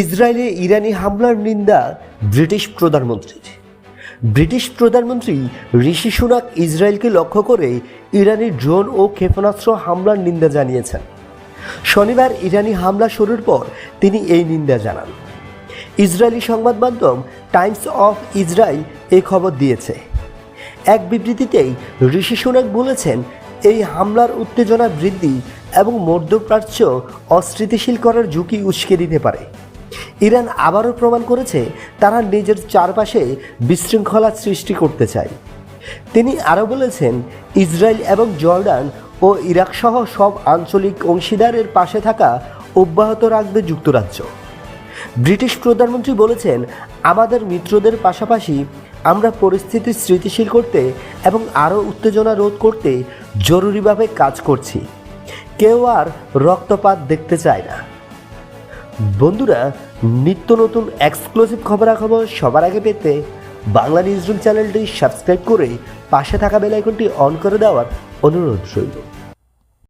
ইসরায়েলে ইরানি হামলার নিন্দা ব্রিটিশ প্রধানমন্ত্রীর। ব্রিটিশ প্রধানমন্ত্রী ঋষি সুনাক ইসরায়েলকে লক্ষ্য করে ইরানি ড্রোন ও ক্ষেপণাস্ত্র হামলার নিন্দা জানিয়েছেন। শনিবার ইরানি হামলা শুরুর পর তিনি এই নিন্দা জানান। ইসরায়েলি সংবাদ মাধ্যম টাইমস অফ ইসরায়েল এই খবর দিয়েছে। এক বিবৃতিতেই ঋষি সুনাক বলেছেন, এই হামলার উত্তেজনা বৃদ্ধি এবং মধ্যপ্রাচ্য অস্থিতিশীল করার ঝুঁকি উস্কে দিতে পারে। ইরান আবারও প্রমাণ করেছে তারা নিজের চারপাশে বিশৃঙ্খলা সৃষ্টি করতে চায়। তিনি আরও বলেছেন, ইসরায়েল এবং জর্ডান ও ইরাক সহ সব আঞ্চলিক অংশীদারের পাশে থাকা অব্যাহত রাখবে যুক্তরাজ্য। ব্রিটিশ প্রধানমন্ত্রী বলেছেন, আমাদের মিত্রদের পাশাপাশি আমরা পরিস্থিতি স্থিতিশীল করতে এবং আরও উত্তেজনা রোধ করতে জরুরিভাবে কাজ করছি। কেউ আর রক্তপাত দেখতে চায় না। বন্ধুরা, নিত্য নতুন এক্সক্লুসিভ খবরাখবর সবার আগে পেতে বাংলা নিউজরুম চ্যানেলটি সাবস্ক্রাইব করে পাশে থাকা বেলাইকনটি অন করে দেওয়ার অনুরোধ রইল।